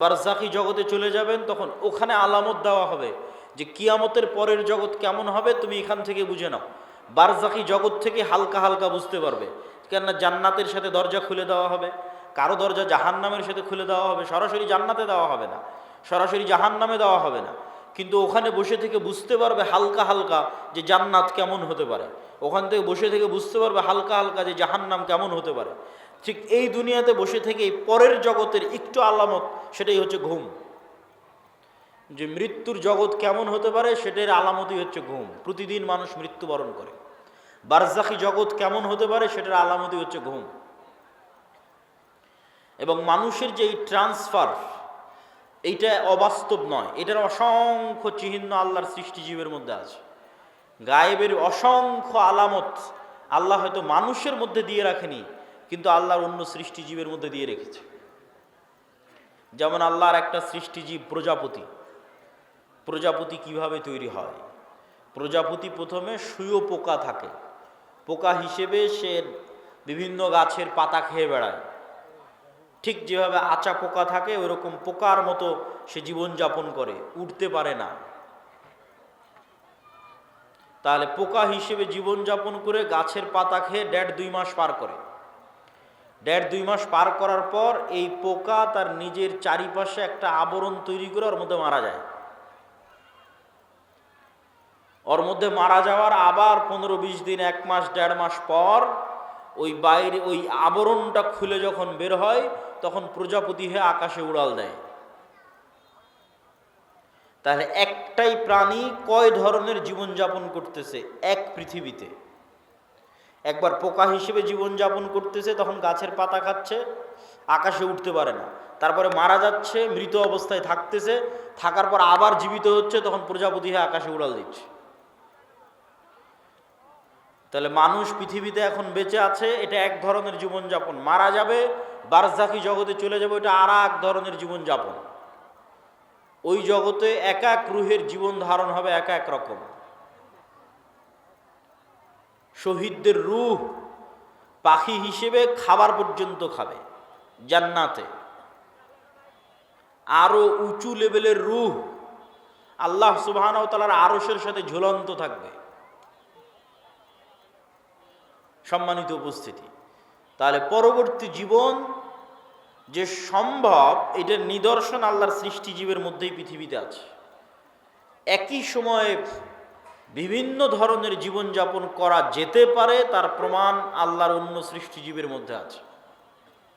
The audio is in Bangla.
বারজাকি জগতে চলে যাবেন, তখন ওখানে আলামত দেওয়া হবে যে কিয়ামতের পরের জগৎ কেমন হবে তুমি এখান থেকে বুঝে নাও। বারজাকি জগৎ থেকে হালকা হালকা বুঝতে পারবে, কেননা জান্নাতের সাথে দরজা খুলে দেওয়া হবে, কারও দরজা জাহান্নামের সাথে খুলে দেওয়া হবে, সরাসরি জান্নাতে দেওয়া হবে না, সরাসরি জাহান্নামে দেওয়া হবে না। কিন্তু ওখানে বসে থেকে বুঝতে পারবে হালকা হালকা যে জান্নাত কেমন হতে পারে। ওখান থেকে বসে থেকে বুঝতে পারবে হালকা হালকা যে জাহান্নাম কেমন হতে পারে। ঠিক এই দুনিয়াতে বসে থেকে পরের জগতের একটু আলামত, সেটাই হচ্ছে ঘুম। যে মৃত্যুর জগৎ কেমন হতে পারে, সেটার আলামতই হচ্ছে ঘুম। প্রতিদিন মানুষ মৃত্যুবরণ করে। বারজাকি জগৎ কেমন হতে পারে, সেটার আলামতই হচ্ছে ঘুম। এবং মানুষের যে এই ট্রান্সফার, এইটা অবাস্তব নয়। এটার অসংখ্য চিহ্ন আল্লাহর সৃষ্টিজীবের মধ্যে আছে। গায়েবের অসংখ্য আলামত আল্লাহ হয়তো মানুষের মধ্যে দিয়ে রাখেনি কিন্তু আল্লাহর অন্য সৃষ্টিজীবের মধ্যে দিয়ে রেখেছে। যেমন আল্লাহর একটা সৃষ্টিজীব প্রজাপতি। প্রজাপতি কীভাবে তৈরি হয়? প্রজাপতি প্রথমে সুয়ো পোকা থাকে। পোকা হিসেবে সে বিভিন্ন গাছের পাতা খেয়ে বেড়ায়। ঠিক যেভাবে আচা পোকা থাকে, ওরকম পোকার মতো সে জীবনযাপন করে উঠতে পারে না। তাহলে পোকা হিসেবে জীবনযাপন করে গাছের পাতা খেয়ে দেড় দুই মাস পার করে। দেড় দুই মাস পার করার পর এই পোকা তার নিজের চারিপাশে একটা আবরণ তৈরি করে ওর মধ্যে মারা যায়। ওর মধ্যে মারা যাওয়ার আবার পনেরো বিশ দিন, এক মাস, দেড় মাস পর ওই বাইরে, ওই আবরণটা খুলে যখন বের হয়, তখন প্রজাপতি হয়ে আকাশে উড়াল দেয়। তাহলে একটাই প্রাণী কয় ধরনের জীবনযাপন করতেছে? এক পৃথিবীতে। একবার পোকা হিসেবে জীবনযাপন করতেছে, তখন গাছের পাতা খাচ্ছে, আকাশে উঠতে পারে না। তারপরে মারা যাচ্ছে, মৃত অবস্থায় থাকতেছে, থাকার পর আবার জীবিত হচ্ছে, তখন প্রজাপতি হয়ে আকাশে উড়াল দিচ্ছে। তাহলে মানুষ পৃথিবীতে এখন বেঁচে আছে, এটা এক ধরনের জীবনযাপন। মারা যাবে বারজাকি জগতে চলে যাবে এটা আর এক ধরনের জীবনযাপন। ওই জগতে এক এক রুহের জীবন ধারণ হবে এক এক রকম। শহীদদের রুহ পাখি হিসেবে খাবার পর্যন্ত খাবে জান্নাতে। আরও উঁচু লেভেলের রুহ আল্লাহ সুবাহ তালার আরসের সাথে ঝুলন্ত থাকবে। সম্মানিত উপস্থিতি, তাহলে পরবর্তী জীবন যে সম্ভব, এটার নিদর্শন আল্লাহর সৃষ্টিজীবের মধ্যেই পৃথিবীতে আছে। একই সময়ে বিভিন্ন ধরনের জীবনযাপন করা যেতে পারে তার প্রমাণ আল্লাহর অন্য সৃষ্টিজীবীর মধ্যে আছে।